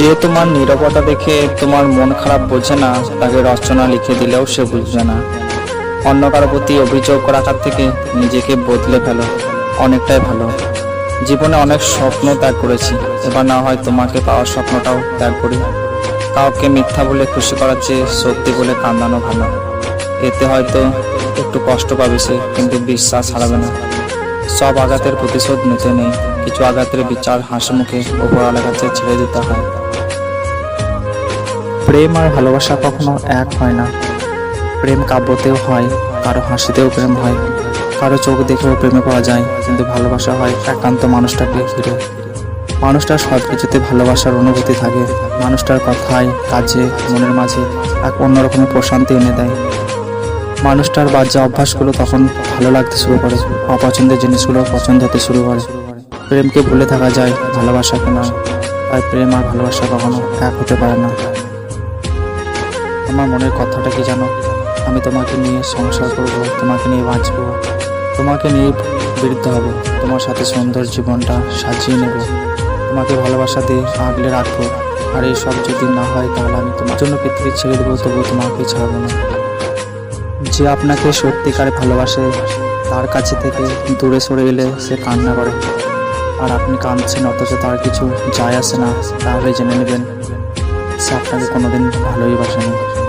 যে তোমার নীরবতা দেখে তোমার মন খারাপ বোঝে না, তাকে রচনা লিখে দিলেও সে বুঝবে না। অন্য কারও প্রতি অভিযোগ রাখার থেকে নিজেকে বদলে ফেলো, অনেকটাই ভালো। জীবনে অনেক স্বপ্ন ত্যাগ করেছি, এবার না হয় তোমাকে পাওয়ার স্বপ্নটাও ত্যাগ করি। কাউকে মিথ্যা বলে খুশি করার চেয়ে সত্যি বলে কান্দানো ভালো। এতে হয়তো একটু কষ্ট পাবে সে, কিন্তু বিশ্বাস হারাবে না। সব আঘাতের প্রতিশোধ নিতে নেই। কিছু আঘাতের বিচার হাসি মুখে ওপরওয়ালার কাছে ছেড়ে দিতে হয়। প্রেম আর ভালোবাসা কখনো এক হয় না। প্রেম কাব্যতেও হয়, কারও হাসিতেও প্রেম হয়, কারও চোখ দেখেও প্রেমে পড়া যায়, কিন্তু ভালোবাসা হয় একান্ত মানুষটাকে ঘিরে। মানুষটার সব কিছুতে ভালোবাসার অনুভূতি থাকে। মানুষটার কথায়, কাজে, মনের মাঝে এক অন্যরকমের প্রশান্তি এনে দেয়। মানুষটার বাজে অভ্যাসগুলো তখন ভালো লাগতে শুরু করে। অপছন্দের জিনিসগুলো পছন্দ হতে শুরু করে। প্রেমকে ভুলে থাকা যায় ভালোবাসাকে নয় তাই প্রেম আর ভালোবাসা কখনো এক হতে পারে না। আমার মনের কথাটা কি জানো? আমি তোমাকে নিয়ে সংসার করব, তোমাকে নিয়ে বাঁচবো। তোমাকে নিয়ে বৃদ্ধ হব। তোমার সাথে সুন্দর জীবনটা সাজিয়ে নেব। তোমাকে ভালোবাসা দিয়ে আগলে রাখব। আর এই সব যদি না হয় তাহলে আমি তোমার জন্য পৃথিবী ছেড়ে দেবো, তবুও তোমাকে ছাড়বো না। যে আপনাকে সত্যিকারে ভালোবাসে, তার কাছে থেকে দূরে সরে গেলে সে কান্না করে। আর আপনি কাঁদছেন, অথচ তার কিছু যায় আসে না। তাহলে জেনে নেবেন, সে আপনাকে কোনোদিন ভালোই বাসেনি।